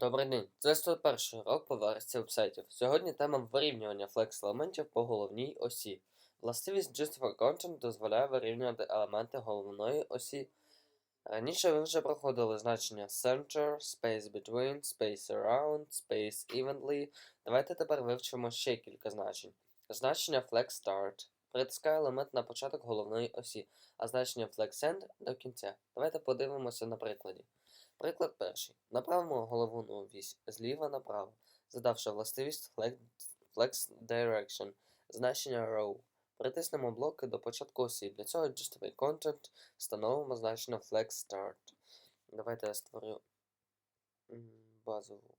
Добрий день, це 101 урок по версії вебсайтів. Сьогодні тема вирівнювання флекс-елементів по головній осі. Властивість Just Content дозволяє вирівнювати елементи головної осі. Раніше ви вже проходили значення Center, Space Between, Space Around, Space Evenly. Давайте тепер вивчимо ще кілька значень. Значення Flex Start притискає елемент на початок головної осі, а значення Flex End до кінця. Давайте подивимося на прикладі. Приклад перший. Направимо головну вісь зліва направо, задавши властивість flex, direction, значення row. Притиснемо блоки до початку осі. Для цього justify content встановимо значення flex start. Давайте я створю базову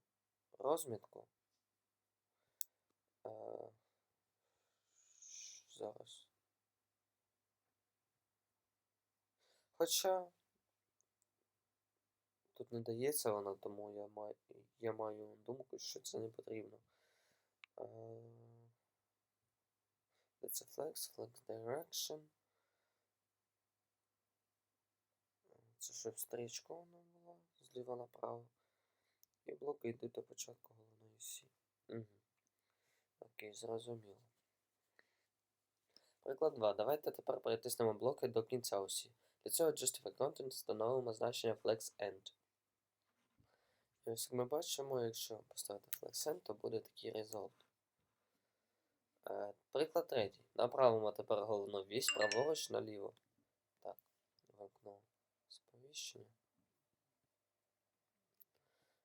розмітку. Е, Зараз. Хоча Тут не дається вона, тому я маю, я маю думку, що це не потрібно. Де це flex, flex direction. Це щоб стрічка вона була зліва направо. І блоки йдуть до початку головної осі. Угу. Окей, зрозуміло. Приклад 2. Давайте тепер перетиснемо блоки до кінця осі. Для цього Justify Content встановимо значення flex end. Ось як ми бачимо, якщо поставити FlexEnd, то буде такий result. Е, приклад третій. Направимо тепер головну вісь праворуч наліво. Так, вимкнув сповіщення.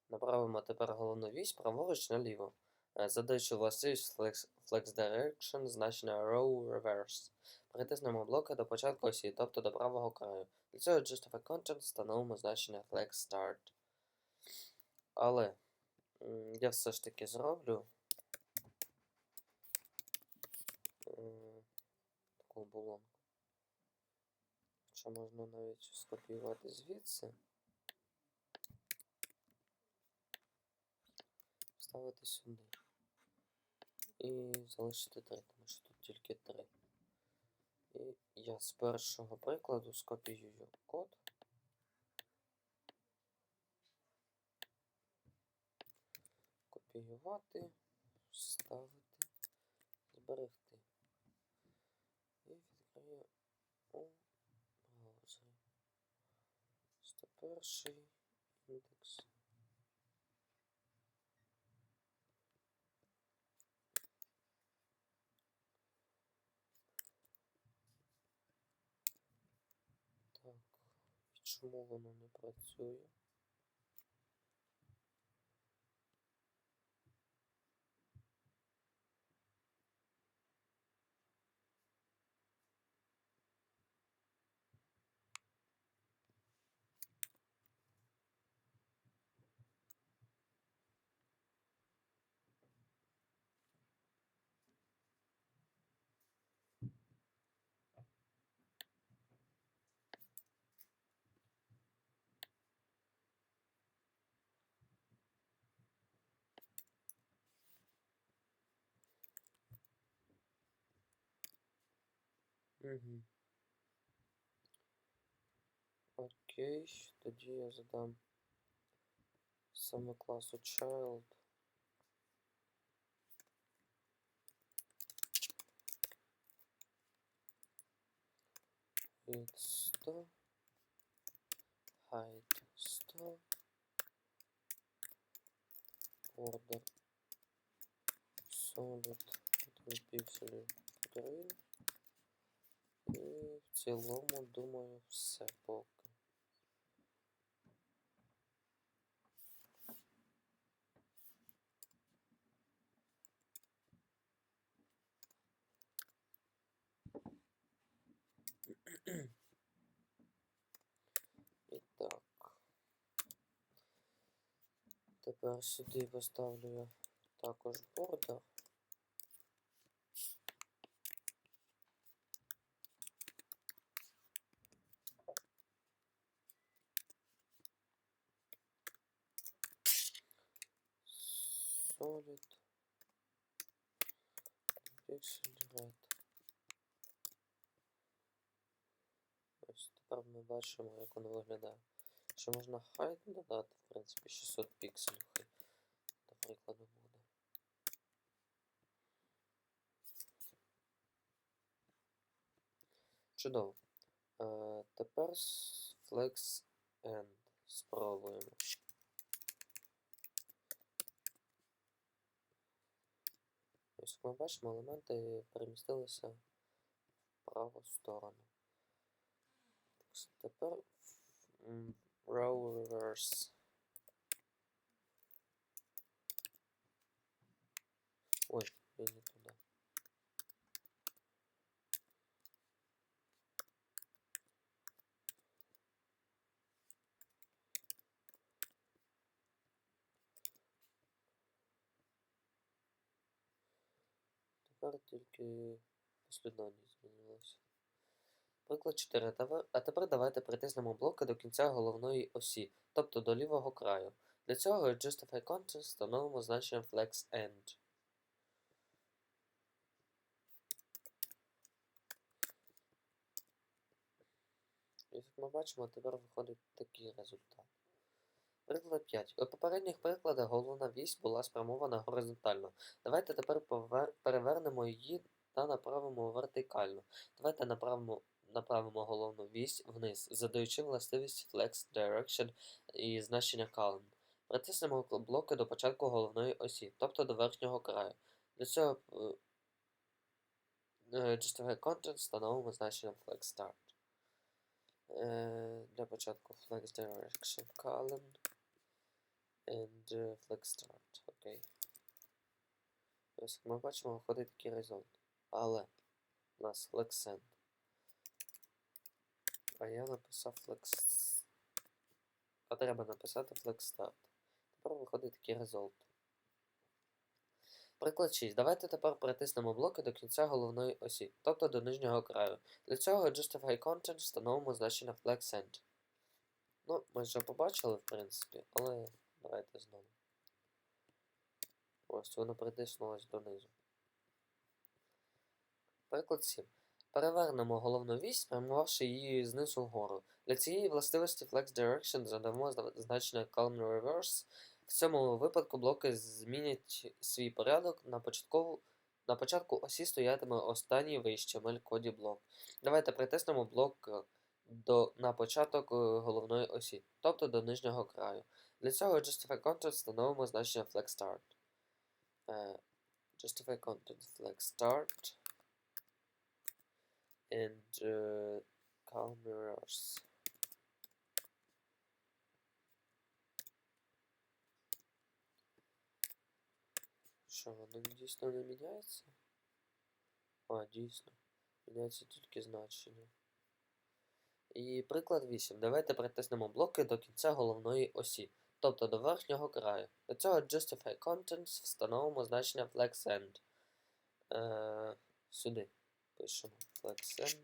Направимо тепер головну вісь праворуч наліво. Е, задаючи властивість Flex, Flex Direction значення Row Reverse. Притиснемо блоки до початку осі, тобто до правого краю. Для цього Justify Content встановимо значення Flex Start. Але я все ж таки зроблю таку булонку. Хоча можна навіть скопіювати звідси. Ставити сюди. І залишити 3, тому що тут тільки 3. І я з першого прикладу скопіюю код. Копіювати, вставити, зберегти. І відкрию у браузері. 101 індекс. Так, чому воно не працює? Угу. Окей, тоді я задам саме класу child. Від 100, height 100, border solid 1 пікселів 3. В цілому, думаю, все поки. І так. Тепер сюди поставлю я також бордер. Solid pixel Divide. Ось тепер ми бачимо, як воно виглядає. Ще можна хай додати, в принципі, 600 пікселів, хай, до прикладу, буде. Чудово. Е, Тепер Flex End спробуємо. Як ми бачимо, елементи перемістилися в праву сторону. Так Тепер row reverse. Ой, я не Тепер тільки послідовність змінилася. Приклад 4. Тепер- А тепер давайте притиснемо блоки до кінця головної осі, тобто до лівого краю. Для цього Justify Content встановимо значення flex end. Як ми бачимо, тепер виходить такий результат. Приклад 5. У попередніх прикладах головна вісь була спрямована горизонтально. Давайте тепер перевернемо її та направимо вертикально. Давайте направимо, направимо головну вісь вниз, задаючи властивість Flex Direction і значення Column. Притиснемо блоки до початку головної осі, тобто до верхнього краю. Для цього е, е, Justify Content встановимо значення Flex Start. Е, Для початку Flex Direction Column and uh, flex start. Окей. Ось як ми бачимо, виходить такий результат. Але у нас flex send. А я написав flex. А треба написати flex start. Тепер виходить такий результат. Приклад 6. Давайте тепер притиснемо блоки до кінця головної осі, тобто до нижнього краю. Для цього Justify Content встановимо значення flex send. Ну, ми вже побачили, в принципі, але давайте знову. Ось воно притиснулось донизу. Приклад 7. Перевернемо головну вісь, спрямувавши її знизу вгору. Для цієї властивості Flex Direction задамо значення Calm Reverse. В цьому випадку блоки змінять свій порядок. На, початкову, на початку осі стоятиме останній вище HTML коді блок. Давайте притиснемо блок е, до, на початок е, головної осі, тобто до нижнього краю. Для цього Justify Content встановимо значення Flex Start. Е, Justify Content Flex Start and uh, Calm Mirrors. Що, воно дійсно не міняється? А, дійсно. Міняється тільки значення. І приклад 8. Давайте притиснемо блоки до кінця головної осі, тобто до верхнього краю. Для цього Justify Contents встановимо значення FlexEnd. Е, сюди пишемо FlexEnd.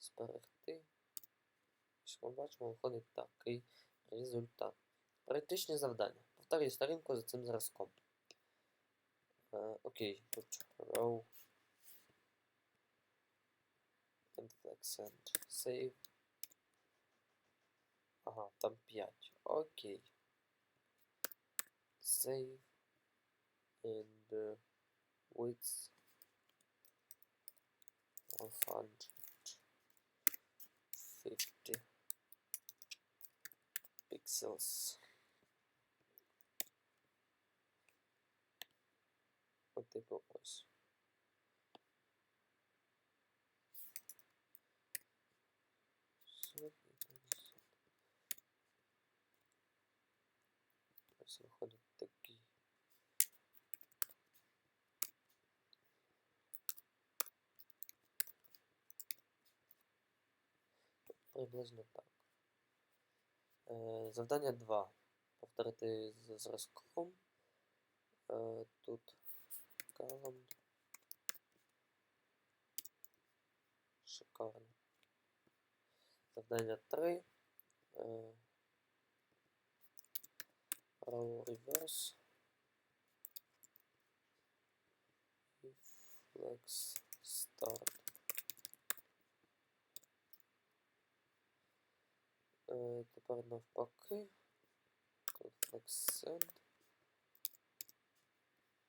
Зберегти. Що ми бачимо, виходить такий результат. Практичні завдання. Повторюю сторінку за цим зразком. Е, окей, тут row and FlexEnd. Save. Ага, там 5. okay save and uh, width 150 pixels. What they propose Ось виходить такий. Приблизно так. Е, завдання 2. Повторити з зразком. Е, тут колон. Шикарно. Завдання 3. Е, row reverse. Flex start. Е, тепер навпаки. Тут flex send.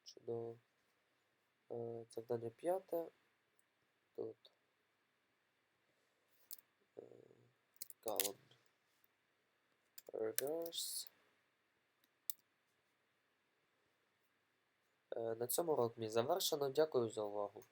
Чудово. Е, завдання п'яте. Тут column. Reverse. На цьому урок мій завершено. Дякую за увагу.